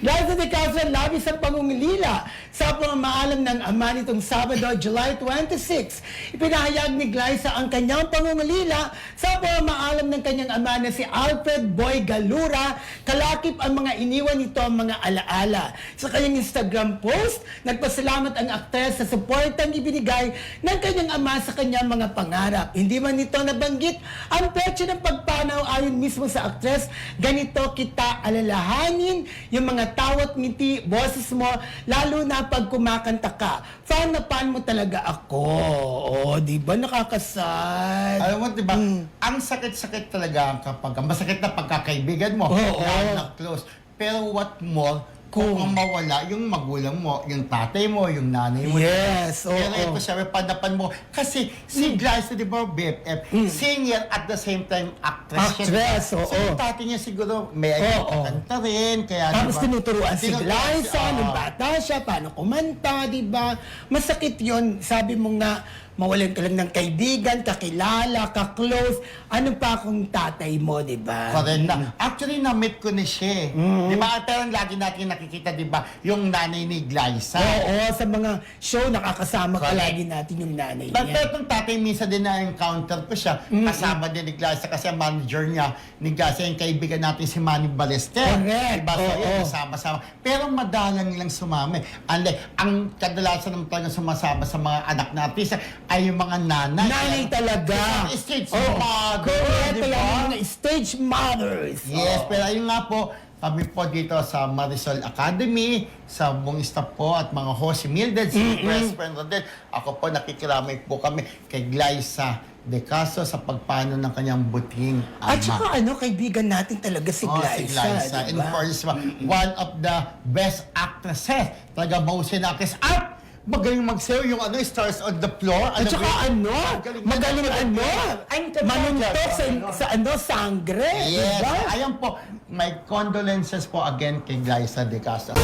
Liza de Castro labis ang pangungilila sa pamamaalam ng ama nitong Sabado, July 26. Ipinahayag ni Glyza ang kanyang pangungilila sa pamamaalam ng kanyang ama na si Alfred Boy Galura. Kalakip ang mga iniwan nito ang mga alaala. Sa kanyang Instagram post, nagpasalamat ang aktres sa suportang ibinigay ng kanyang ama sa kanyang mga pangarap. Hindi man nito nabanggit ang petsa ng pagpanaw ayon mismo sa aktres, ganito kita alalahanin yung mga tawat ngiti, boses mo, lalo na pag kumakanta ka. Fan na fan mo talaga ako. Oo, di ba nakakasad? Alam mo, di ba, Hmm. ang sakit-sakit talaga kapag, masakit na pagkakaibigan mo, Oo. na, na close. Pero what more, kung Kung- ang mawala yung magulang mo, yung tatay mo, yung nanay mo. Yes, oo. Pero ito siya, panapan mo. Kasi si Glyza, di ba, BFF, singer at the same time actress. siya. Hmm. Actress, oo. So yung tatay niya siguro, may Oo. kanta rin. Kaya, Tapos di ba, tinuturuan si tinuturuan Glyza siya, nung oo. bata siya, paano kumanta, di ba? Masakit yon Sabi mo nga, mawalan ka lang ng kaibigan, kakilala, ka-close. Ano pa kung tatay mo, di ba? Correct na. Actually, na-meet ko na siya. eh. Mm-hmm. Di ba? Pero ang lagi natin nakikita, di ba, yung nanay ni Glyza. Oo, sa mga show, nakakasama ka Correct. lagi natin yung nanay But niya. itong tatay, minsan din na-encounter ko siya. Kasama din ni Glyza kasi ang manager niya ni Glyza, yung kaibigan natin si Manny Balester. Correct. Diba? So, Oo. yun, kasama-sama. Pero madalang lang sumami. Unlike, ang kadalasan naman talaga sumasama sa mga anak na artista ay yung mga nanay. Nanay talaga. Yung stage Oo. mother, Correct. di Kaya ba? yung stage mothers. Yes, Oo. pero ayun nga po, kami po dito sa Marisol Academy, sa buong staff po at mga host, si Mildred, si Press Friend Rodel. Ako po, nakikiramay po kami kay Glyza De Caso sa pagpano ng kanyang buting ama. At saka ano, kaibigan natin talaga si Oh, Glyza. si Glyza. And diba? of course, one of the best actresses. Talaga mahusay na actress. At magaling magsayo yung ano, Stars on the Floor. At saka ano, Magaling- magaling ano, Ang manuntok sa, sa ano, sangre. Yes. diba? Ayan po, my condolences po again kay Glyza De Castro.